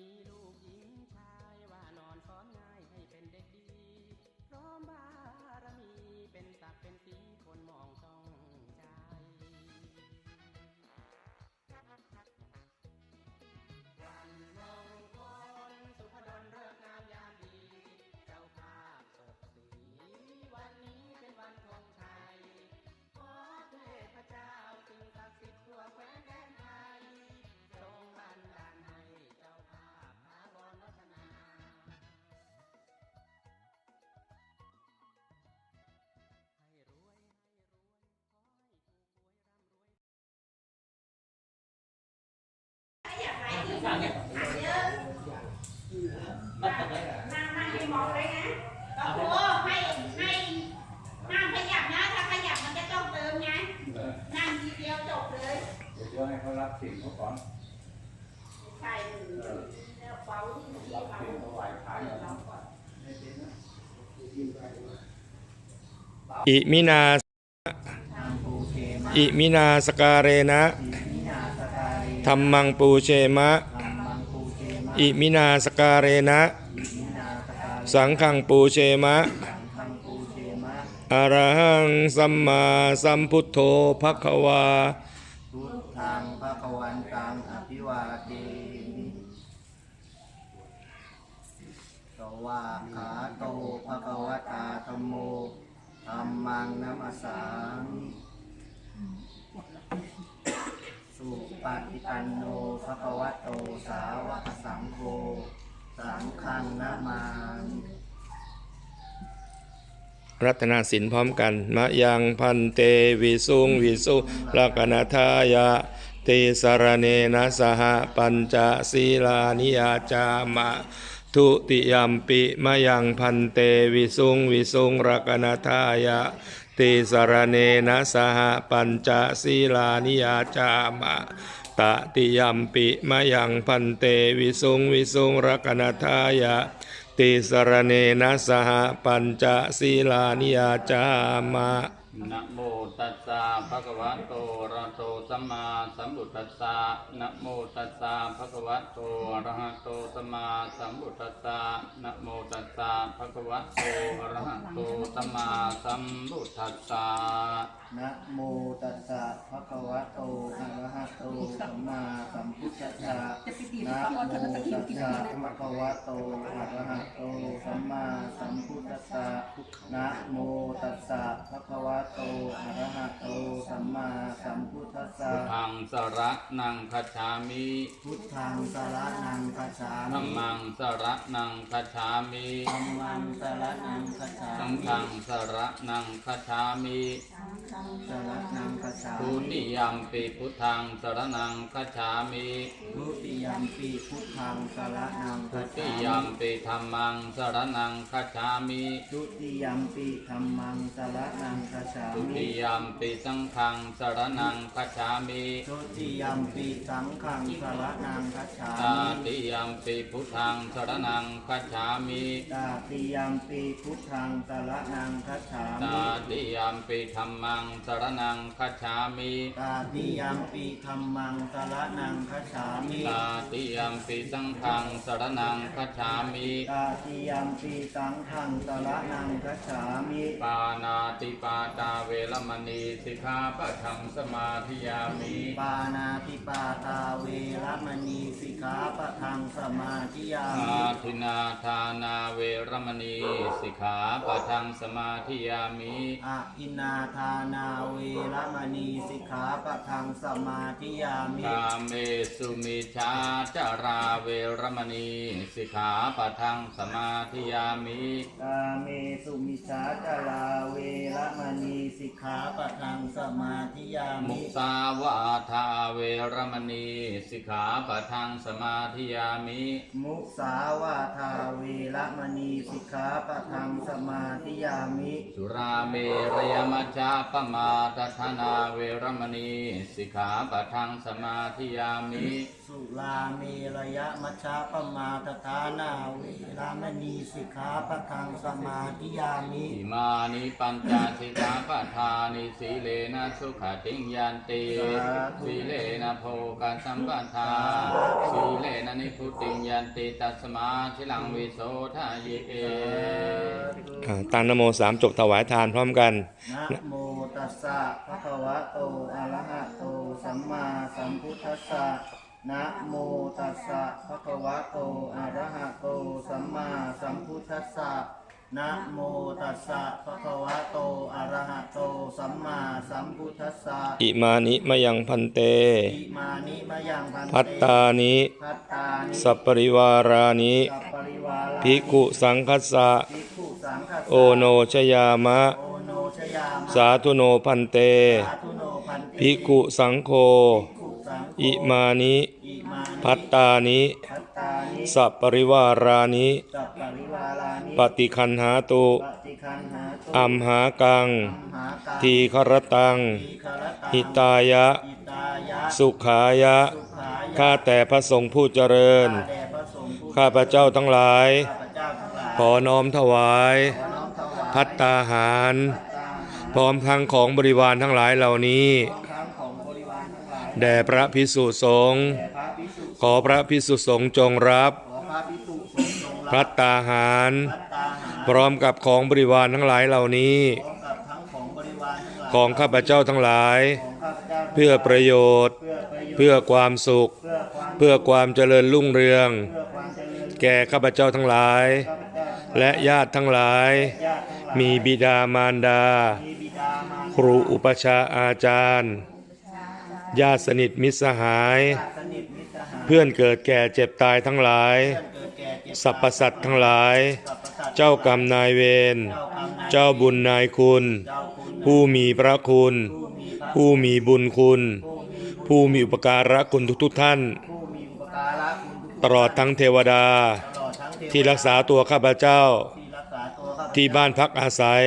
มีลูก อิมินา อิมินาสการเรนะธรรมังปูเชมะ อิมินาสการเรนะ สังฆังปูเชมะอรหังสัมมาสัมพุทโธภควาพุทธังภควันตังอภิวาเทมิสวาขาโตภควตาธโม ธรรมังนัมสสามิสุปฏิปันโนภควะโตสาวกสังโฆสังฆังนามามิรัตนาสินพร้อมกัน มะยังพันเตวิสุงวิสุลักนทายะติสารเนนะสหปัญจศีลานิยาจามะ ทุติยัมปิมะยังพันเตวิสุงวิสุงรักนาทายะติสารเนนะสหปัญจศีลานิยาจามะตติยัมปิมะยังพันเตวิสุงวิสุงรักนาทายะ ติสรเนนะสหปัญจศีลานิยาจามะ นะโมตัสสะภะคะวะโตอะระหะโตสัมมาสัมพุทธัสสะนะโมตัสสะภะคะวะโตอะระหะโตสัมมาสัมพุทธัสสะนะโมตัสสะภะคะวะโตอะระหะโตสัมมาสัมพุทธัสสะนะโมตัสสะภะคะวะโตอะระหะโตสัมมาสัมพุทธัสสะนะโมตัสสะภะคะวะโตอะระหะโตสัมมาสัมพุทธัสสะนะโมตัสสะภะคะวะโตโตอะระหะโตสัมมาสัมพุทธัสสะพุทธังสระนังคัจฉามิพุทธังสารนังคัจฉาธัมมิมังสระนังคัจฉามิธัมมังสารนังคัจฉาสังมิฆังสระนังคัจฉามิสารนังคัจฉาทุมิติยัมปิพุทธังสระนังคัจฉามิทุติยัมปิพุทธังสารนังคัจติฉามิยัมปิธัมมังสระนังคัจฉามิ ทุติยัมปิธัมมังสารนังคัจฉาทุมิติยัมปิสังฆังสรนังคัจฉามิทุติยัมปิสังฆังสารนังคัจฉาตามิติยัมปิพุทธังสรนังคัจฉามิตาติยัมปิพุทธังสารนังคัจฉาตามิติยัมปิธัมมังสรนังคัจฉามิตาติยัมปิธัมมังสารนังคัจฉามิตาติยัมปิสังฆังสรนังคัจฉามิ ตาติยัมปิสังฆังสารนังคัจฉามิปานาติปาตาเวรมณีสิกขาปะทังสมาธิยามิ ปานาติปาตาเวรมณีสิกขาปะทังสมาธิยาอามิทินาทานาเวรมณีสิกขาปะทังสมาธิยามิ อะอินนาทานาเวรมณีสิกขาปะทังสมาธิยามิ กาเมสุมิชาจาราเวรมณีสิกขาปะทังสมาธิยามิ กาเมสุมิชาจาราเวรมณีสิกขาปะทังสมาธิยามุมิ สาวาทาเวรมณีสิกขาปะทังสมาธิยามิมุสาวาทาเวรมณีสิกขาปะทังสมาธิยามิสุราเมรยมัจจาปมาตทนาเวรมณีสิกขาปะทังสมาธิยามิ สุราเมระยะมัชฌะปมาทฐานาเวรมณีสิกขาปะทังสมาธิยามิ อิมานิปัญจสิกขาปทานิสีเลนะสุขติงยันติสีเลนะโภคสัมปทาสีเลนะนิพุติงยันติตัสมาชิลังวิโสทายเออ่าตั้งนโมสามจบถวายทานพร้อมกันนะโมตัสสะภะคะวะโตอะระหะโตสัมมาสัมพุทธัสสะนะโมตัสสะภะคะวะโตอะระหะโตสัมมาสัมพุทธัสสะ นะโมตัสสะภะคะวะโตอะระหะโตสัมมาสัมพุทธัสสะอิมานิมะยังพันเต อิมานิมะยังพันเตพัตตานิพัตตานิสัปปริวารานิสัพปริวารานิภิกขุสังคัสสะภิกขุสังฆัสสะโอโนชยามะ โอโนชยามะสาธุโนพันเต สาธุโนพันติภิกขุสังโฆ ภิกขุสังโฆอิมานิอิมานิ พัตตานิพัตตานิสัปปริวารานิสัพปริวารานิปฏิคันหาตุปฏิคันหาตุอัมหากังอัมหากตังทีครตัง ทีฆรตังหิตายะ หิตายะสุขายะ สุขายะข้าแต่พระสงฆ์ผู้เจริญข้าแด่พระสงฆ์ผู้ข้าพระเจ้าทั้งหลาย ข้าพเจ้าทั้งหลายขอน้อมถวายขอน้อมถวายพัตตาหาร ตามพร้อมทั้งของบริวารทั้งหลายเหล่านี้ครั้งของบริวารทั้งหลายแด่พระพิสุสงฆ์แด่พระภิกษุ ขอพระพิสุสงฆ์จงรับขอพระภิกษุสงฆ์จงพัรับตตาหารพัตตาหาร พร้อมกับของบริวารทั้งหลายเหล่านี้พร้อมกับทั้งของบริวารทั้งหลายของข้าพเจ้าทั้งหลายของข้าพเจ้าเพื่อประโยชน์เพื่อประโยชน์ เพื่อความสุข เพื่อความเพื่อความเจริญรุ่งเรืองเพื่อความเจริญแก่ข้าพเจ้าทั้งหลายข้าพเจ้าทั้งหลาย และญาติทั้งหลายญาติทั้งหลายมีบิดามารดามีบิดามารครูอุปชฌาย์อาจารย์ ญาติสนิทมิตรสหาย พื่อนเกิดแก่เจ็บตายทั้งหลายสรรพสัตทั้งหลาย เจ้ากรรมนายเวร เจ้าบุญนายคุณ ผู้มีพระคุณ ผู้มีบุญคุณ ผู้มีอุปการะคุณทุกๆท่านผู้มีอุปกทุกตลอดทั้งเทวดาตลอดทั้งเทวดา ที่รักษาตัวข้าพเจ้า ที่บ้านพักอาศัย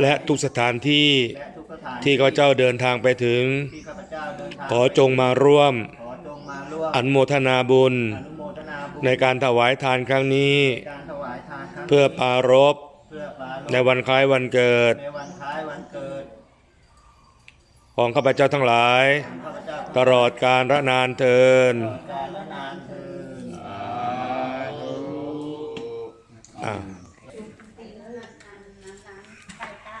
และทุกสถานที่ที่ข้าพเจ้าเดินทางไปถึง ขอจงมาร่วม อจงมาร่วมอนุโมทนาบุญอนุโมทนาบุญ ในการถวายทานครั้งนี้ในการถวายทานครั้งเพื่อปรารบเพื่อปรารภในวันคล้ายวันเกิดในวันคล้ายวันเกิด ของข้าพเจ้าทั้งหลายของข้าพเจ้าตลอดการระนานเทินการละนานเทินอ่า ตีแล้วนะอันนั้นนะไปตะ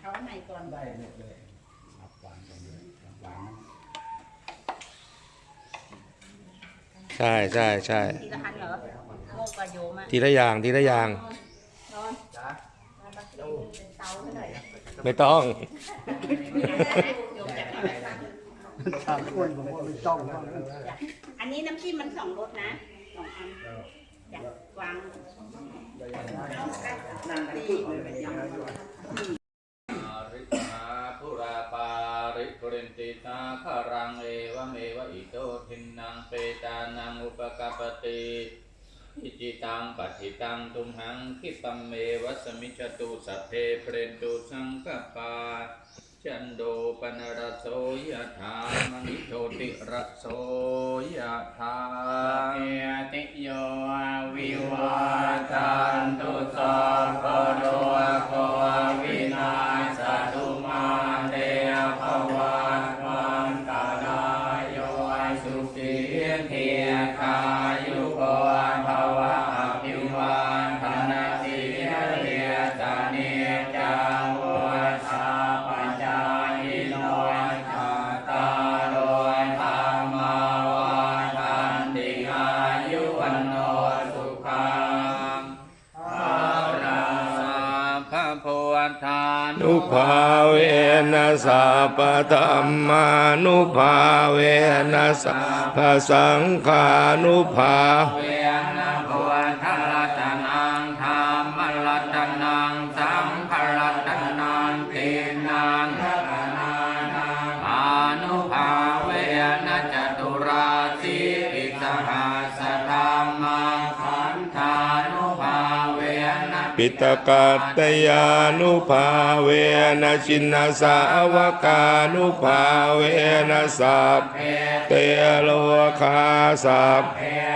เขาไหนก่อน ได้หมดเลยรับวางกันเลยรับวาง ใช่ใช่ใช่ทีละอันเหรอโมกกับโยมอะทีละอย่างทีละอย่าง นอนมาบักเตาเป็นเตาเท่าไหร่ไม่ต้อง โยมจากไหนบ้างอันนี้น้ำจิ้มมันสองรสนะสองอันอยากวางนั่งตี อาริสหาภุราปาริปุเรน ติสาคารังเอวเมวะอิโตทินังเปตานังอุปกปปติอิจิตังปัฏิตังตุมหังคิปัมเมวะสมิจตุสัพเพเปรนตุสังกปาจันโดปนรโสยถามณิโชติรโสยถาเอติโยวิวาจันตุสัพพโรโควินาาเวนัสสะปะธรรมานุภาเวนัสสะภะสังฆานุภาเว ตกัตตยานุภาเวนะชินนาสาวกานุภาเวนะสัพเตโลคาสัพเพ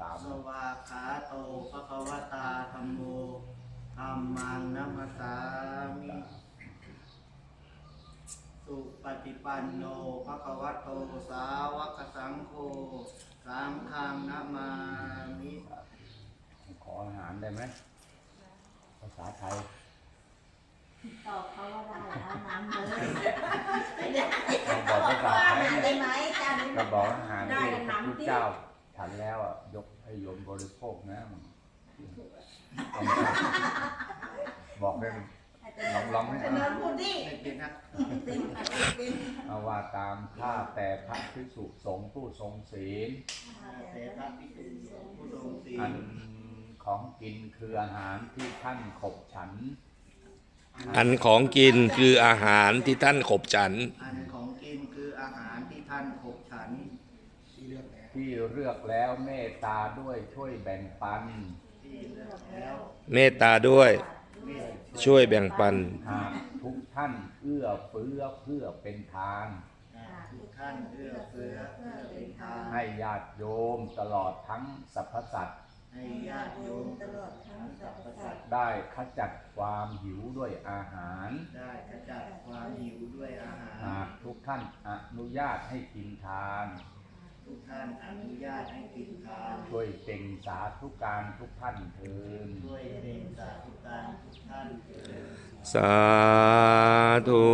ตาม สวากขาโตภะคะวตาธัมโมธัมมังนัมมสสามิ สุปฏิปันโนภะคะวะโตสาวกสังโฆสังฆังนามามิขออาหารได้ไหม ภาษาไทย ตอบเขาว่าได้เอาน้ำเลยเราบอกภาษาไทยได้เนี่ยไหมจานนี้ก็บอกอาหารได้ที่กันพระน้ำ พุทธที่เจ้า ฉันแล้วอะยกให้โยมบริโภคนะบอกให้ลองลองให้จะนอนพูดดิไม่เป็นนะเป็นเป็นเอาว่าตามข้าแต่พระภิกษุสงฆ์ผู้ทรงศีลแต่พระภิกษุสงฆ์ผู้ทรงศีอัลนของกินคืออาหารที่ท่านขบฉัน อันของกินคืออาหารที่ท่านขบฉัน อันของกินคืออาหารที่ท่านขบฉัน ที่เลือกแล้วเมตตาด้วยช่วยแบ่งปัน ที่เลือกแล้วเมตตาด้วยเมตช่วยแบ่งปัน หากทุกท่านเอื้อเฟื้อเพื่อเป็นทานตาทุกท่านเอื้อเฟื้อเพื่อเป็นทานให้ญาติโยมตลอดทั้งสรรพสัตว์ให้ญาติโยมตลอดทั้งสรรพสัตว์ได้ขจัดความหิวด้วยอาหาร ได้ขจัดความหิวด้วยอาหาร หากทุกท่านอนุญาตให้กินทาน ทุกท่านอนุญาตให้กินทานช่วยเป่งสาธุการทุกท่านเทินด้วยเป็นสาธุการทุกท่านเถิด สาธุ